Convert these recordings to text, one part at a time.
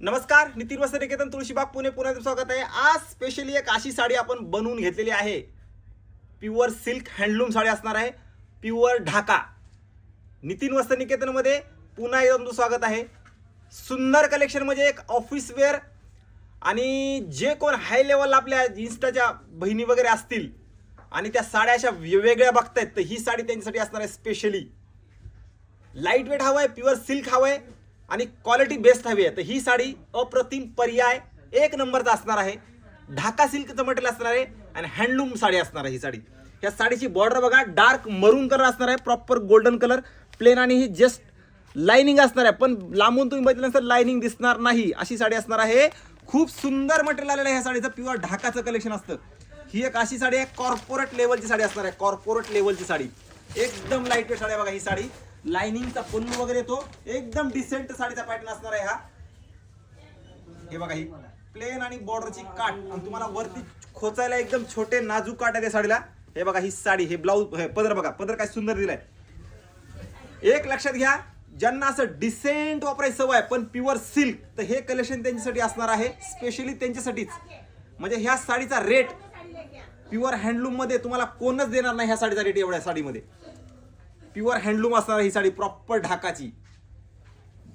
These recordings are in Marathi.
नमस्कार नितीन वस्त्र निकेतन तुळशीबाग पुणे पुण्यात स्वागत आहे. आज स्पेशली एक अशी साडी आपण बनवून घेतलेली आहे. प्युअर सिल्क हँडलूम साडी असणार आहे. प्युअर ढाका. नितीन वस्त्र निकेतनमध्ये पुन्हा एकदा तुमचं स्वागत आहे. सुंदर कलेक्शन म्हणजे एक ऑफिस वेअर आणि जे कोण हाय लेवल आपल्या इन्स्टाच्या बहिणी वगैरे असतील आणि त्या साड्या अशा वेगवेगळ्या बघतायत तर ही साडी त्यांच्यासाठी असणार आहे स्पेशली लाइट वेट हवं आहे प्युअर सिल्क हवं आहे. आणि क्वालिटी बेस्ट हवी आहे. तर ही साडी अप्रतिम पर्याय एक नंबरचा असणार आहे. ढाका सिल्कचं मटेरियल असणार आहे आणि हँडलूम साडी असणार आहे ही साडी. या साडीची बॉर्डर बघा डार्क मरून कलर असणार आहे प्रॉपर गोल्डन कलर प्लेन आणि ही जस्ट लाइनिंग असणार आहे. पण लांबून तुम्ही बघितल्यानंतर लाइनिंग दिसणार नाही. अशी साडी असणार आहे. खूप सुंदर मटेरियल आलेलं आहे ह्या साडीचं प्युअर ढाकाचं कलेक्शन असतं. ही एक अशी साडी आहे कॉर्पोरेट लेवलची साडी असणार आहे कॉर्पोरेट लेवलची साडी. एकदम लाइट वेट साडी आहे बघा ही साडी. लाइनिंगचा पन्नू वगैरे येतो एकदम डिसेंट साडीचा पॅटर्न असणार आहे हा. हे बघा ही प्लेन आणि बॉर्डरची काट आणि तुम्हाला वरती खोचायला एकदम छोटे नाजूक काट आहे त्या साडीला. हे बघा ही साडी हे ब्लाऊज पदर बघा. पदर काय सुंदर दिलाय. एक लक्षात घ्या ज्यांना असं डिसेंट वापरायची सवय आहे पण प्युअर सिल्क तर हे कलेक्शन त्यांच्यासाठी असणार आहे. स्पेशली त्यांच्यासाठीच. म्हणजे ह्या साडीचा रेट प्युअर हँडलूममध्ये तुम्हाला कोणच देणार नाही ह्या साडीचा रेट एवढ्या साडीमध्ये. प्युअर हँडलूम असणार ही साडी प्रॉपर ढाकाची.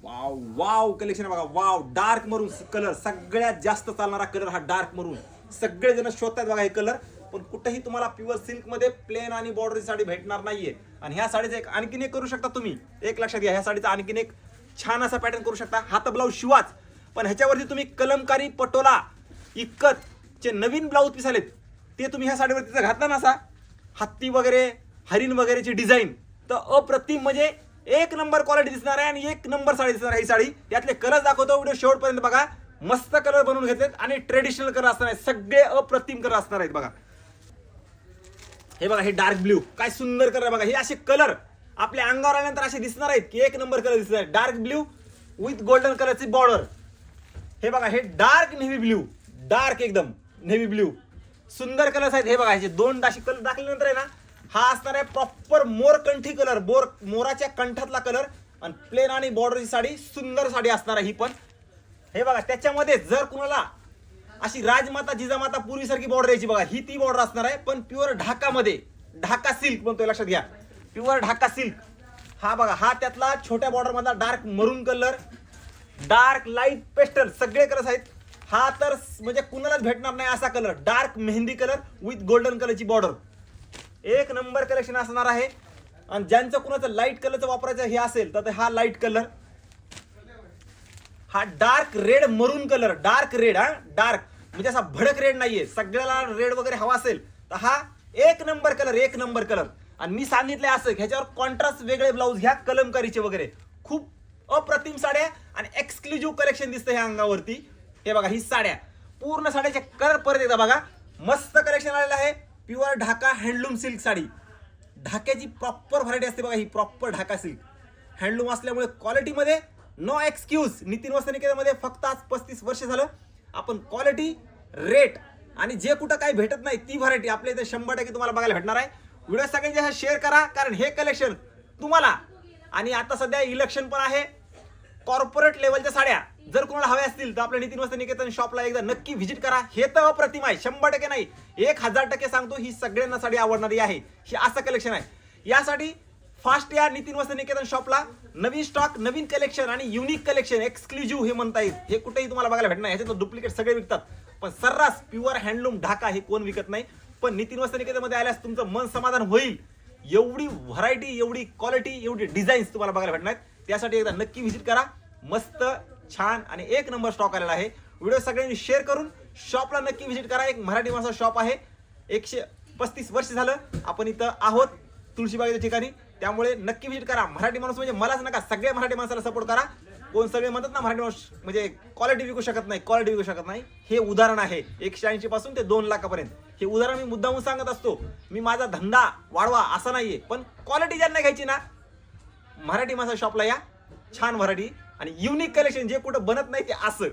वाव वाव कलेक्शन बघा. Wow dark maroon colour. सगळ्यात जास्त चालणारा कलर हा डार्क मरून. सगळेजण शोधतात बघा हे कलर पण कुठेही तुम्हाला प्युअर सिल्कमध्ये प्लेन आणि बॉर्डरची साडी भेटणार नाहीये. आणि ह्या साडीचं एक आणखीन एक करू शकता तुम्ही. एक लक्षात घ्या ह्या साडीचा आणखीन एक छान असा पॅटर्न करू शकता. हात ब्लाऊज शिवाच. पण ह्याच्यावरती तुम्ही कलमकारी पटोला इक्कत चे नवीन ब्लाऊज पीस आलेत ते तुम्ही ह्या साडीवरती जर घातला ना असा हत्ती वगैरे हरिण वगैरेची डिझाईन तर अप्रतिम म्हणजे एक नंबर क्वालिटी दिसणार आहे आणि एक नंबर साडी दिसणार आहे ही साडी. यातले कलर दाखवतो व्हिडिओ शेवटपर्यंत बघा. मस्त कलर बनवून घेतलेत आणि ट्रेडिशनल कलर असणार आहेत. सगळे अप्रतिम कलर असणार आहेत बघा. हे बघा हे डार्क ब्ल्यू काय सुंदर कलर बघा. हे असे कलर आपल्या अंगावर आल्यानंतर असे दिसणार आहेत की एक नंबर कलर दिसणार आहे. डार्क ब्ल्यू विथ गोल्डन कलरची बॉर्डर हे बघा हे डार्क नेव्ही ब्ल्यू डार्क एकदम नेव्ही ब्ल्यू सुंदर कलर्स आहेत. हे बघा ह्याचे दोन दाशी कलर दाखल्यानंतर आहे ना हा असणार आहे प्रॉपर मोरकंठी कलर बोर मोराच्या कंठातला कलर आणि प्लेन आणि बॉर्डरची साडी सुंदर साडी असणार आहे ही पण. हे बघा त्याच्यामध्ये जर कुणाला अशी राजमाता जिजामाता पूर्वीसारखी बॉर्डर यायची बघा ही ती बॉर्डर असणार आहे पण प्युअर ढाकामध्ये ढाका सिल्क म्हणतोय लक्षात घ्या. प्युअर ढाका सिल्क हा बघा हा त्यातला छोट्या बॉर्डरमधला dark maroon colour dark light pastel सगळे कलर्स आहेत. हा तर म्हणजे कुणालाच भेटणार नाही असा colour dark mehndi colour with golden कलरची बॉर्डर एक नंबर कलेक्शन असणार आहे. आणि ज्यांचं कुणाचं लाइट कलरचं वापरायचं हे असेल तर ते हा लाइट कलर हा dark red maroon colour dark red हा? डार्क म्हणजे असा भडक रेड नाहीये. सगळ्याला रेड वगैरे हवा असेल तर हा एक नंबर कलर एक नंबर कलर आणि मी सांगितलंय असं ह्याच्यावर कॉन्ट्रास्ट वेगळे ब्लाऊज ह्या कलमकारीचे वगैरे. खूप अप्रतिम साड्या आणि एक्सक्लुझिव्ह कलेक्शन दिसतं ह्या अंगावरती. हे बघा ही साड्या. पूर्ण साड्याचे कलर परत एकदा बघा. मस्त कलेक्शन आलेलं आहे. Pure Dhaka handloom silk sari. ढाक्याची proper variety असते बघा ही प्रॉपर ढाका सिल्क. हँडलूम असल्यामुळे क्वालिटीमध्ये नो एक्सक्यूज नितीन वस्त्रनिकेतनमध्ये फक्त आज पस्तीस वर्ष झालं. आपण क्वालिटी रेट आणि जे कुठं काही भेटत नाही ती व्हरायटी आपल्या इथे शंभर टक्के तुम्हाला बघायला भेटणार आहे. व्हिडिओ सगळ्यांच्या शेअर करा कारण हे कलेक्शन तुम्हाला आणि आता सध्या इलेक्शन पण आहे. कॉर्पोरेट लेवलच्या साड्या. जर कोणाला हवे असतील तर आपल्या नितीन वस्त्र निकेतन शॉपला एकदा नक्की व्हिजिट करा. हे तर अप्रतिम आहे. शंभर टक्के नाही. एक हजार टक्के सांगतो ही सगळ्यांना साडी आवडणारी आहे. ही असं कलेक्शन आहे. यासाठी फास्ट या नितीन वस्त्र निकेतन शॉपला नवीन स्टॉक नवीन कलेक्शन आणि युनिक कलेक्शन एक्सक्लुझिव्ह हे म्हणता येईल. हे कुठेही तुम्हाला बघायला भेटणार ह्याच्यात डुप्लिकेट सगळे विकतात. पण सर्रास प्युअर हँडलूम ढाका हे कोण विकत नाही. पण नितीन वस्त्र निकेतनमध्ये आल्यास तुमचं मन समाधान होईल. एवढी व्हरायटी एवढी क्वालिटी एवढी डिझाईन्स तुम्हाला बघायला भेटणार आहेत. त्यासाठी एकदा नक्की व्हिजिट करा. मस्त छान आणि एक नंबर स्टॉक आलेला आहे. व्हिडिओ सगळ्यांनी शेअर करून शॉपला नक्की व्हिजिट करा. एक मराठी माणसा शॉप आहे. एकशे पस्तीस वर्ष झालं आपण इथं आहोत तुळशीबागेच्या ठिकाणी. त्यामुळे नक्की व्हिजिट करा. मराठी माणूस म्हणजे मलाच नका सगळ्या मराठी माणसाला सपोर्ट करा. कोण सगळे म्हणतात ना मराठी माणूस म्हणजे क्वालिटी विकू शकत नाही क्वालिटी विकू शकत नाही. हे उदाहरण आहे. एकशे ऐंशी पासून ते दोन लाखापर्यंत. हे उदाहरण मी मुद्दामून सांगत असतो. मी माझा धंदा वाढवा असा नाहीये. पण क्वालिटी ज्यांना घ्यायची ना मराठी माणसा शॉपला या. छान व्हरायटी आणि युनिक कलेक्शन जे कुठं बनत नाही ते असं.